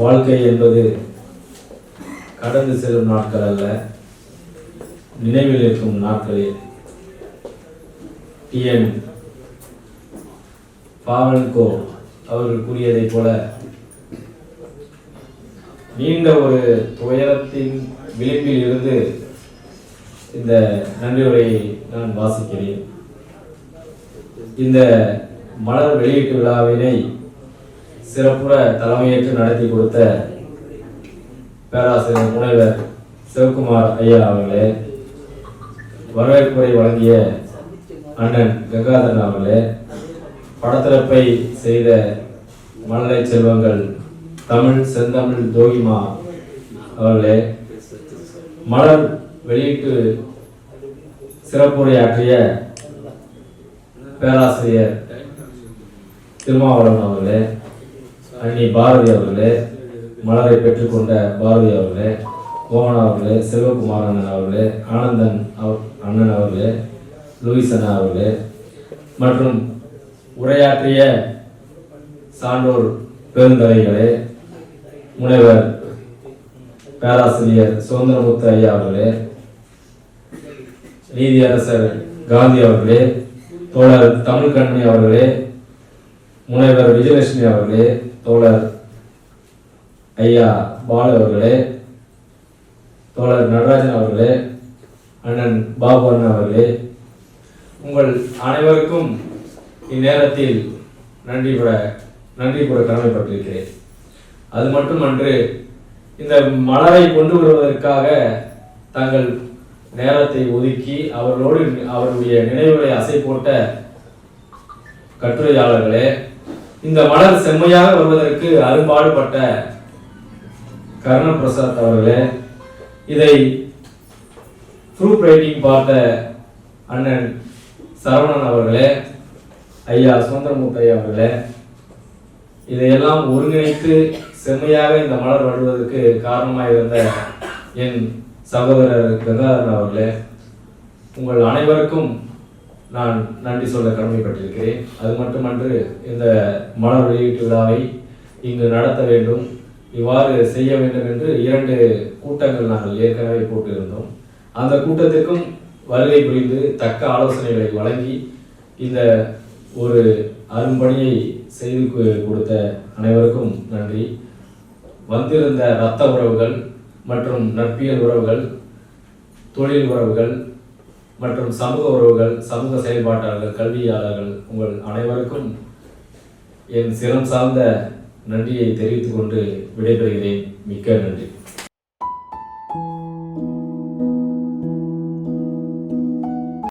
வாழ்க்கை என்பது கடந்து செல்லும் நாட்கள் அல்ல நினைவில் இருக்கும் நாட்களே. டிஎன் பாவன்கோ அவர்கள் கூறியதைப் போல நீண்ட ஒரு துயரத்தின் விளிம்பில் இருந்து இந்த நன்றியுரையை நான் வாசிக்கிறேன். இந்த மலர் வெளியீட்டு விழாவினை சிறப்புற தலைமையேற்று நடத்தி கொடுத்த பேராசிரியர் முனைவர் சிவகுமார் ஐயா அவர்களே வரவேற்புரை வழங்கிய அண்ணன் கங்காதரன் அவர்களே படத்திறப்பை செய்த மழலை செல்வங்கள் தமிழ் செந்தமிழ் தோகிமா அவர்களே மலர் வெளியீட்டு சிறப்புரையாற்றிய பேராசிரியர் திருமாவளவன் அவர்களே அண்ணி பாரதி அவர்களே மலரை பெற்றுக்கொண்ட பாரதி அவர்களே மோகன் அவர்களே செல்வகுமார் அண்ணன் அவர்களே ஆனந்தன் அவர் அண்ணன் அவர்களே லூயிஸ் அண்ணா அவர்களே மற்றும் உரையாற்றிய சான்றோர் பெருந்தலைகளே முனைவர் பேராசிரியர் சுதந்திரமுத்து ஐயா அவர்களே நீதியரசர் காந்தி அவர்களே தோழர் தமிழ்கண்ணி அவர்களே முனைவர் விஜயலட்சுமி அவர்களே தோழர் ஐயா பாலு அவர்களே தோழர் நடராஜன் அவர்களே அண்ணன் பாபு அண்ணன் அவர்களே உங்கள் அனைவருக்கும் இந்நேரத்தில் நன்றி கூட நன்றி கூட கடமைப்பட்டிருக்கிறேன். அது மட்டுமன்று இந்த மலரை கொண்டு வருவதற்காக தங்கள் நேரத்தை ஒதுக்கி அவர்களோடு அவருடைய நினைவுகளை அசை போட்ட கட்டுரையாளர்களே இந்த மலர் செம்மையாக வருவதற்கு அரும்பாடுபட்ட கர்ணபிரசாத் அவர்களே இதை ப்ரூஃப் ரைட்டிங் பார்த்த அண்ணன் சரவணன் அவர்களே ஐயா சுந்தரமூர்த்தி அவர்களே இதையெல்லாம் ஒருங்கிணைத்து செம்மையாக இந்த மலர் வருவதற்கு காரணமாக இருந்த என் சகோதரர் கங்காதரன் அவர்களே உங்கள் அனைவருக்கும் நான் நன்றி சொல்ல கடமைப்பட்டிருக்கிறேன். அது மட்டுமன்று இந்த மலர் வெளியீட்டு விழாவை இங்கு நடத்த வேண்டும். இவ்வாறு செய்ய வேண்டும் என்று இரண்டு கூட்டங்கள் நாங்கள் ஏற்கனவே போட்டிருந்தோம். அந்த கூட்டத்திற்கும் வருகை புரிந்து தக்க ஆலோசனைகளை வழங்கி இந்த ஒரு அரும்பணியை செய்து கொடுத்த அனைவருக்கும் நன்றி. வந்திருந்த இரத்த உறவுகள் மற்றும் நட்பியல் உறவுகள் தொழில் உறவுகள் மற்றும் சமூக உறவுகள் சமூக செயல்பாட்டாளர்கள் கல்வியாளர்கள் உங்கள் அனைவருக்கும் என் சிரம் சார்ந்த நன்றியை தெரிவித்துக் கொண்டு விடைபெறுகிறேன். மிக்க நன்றி.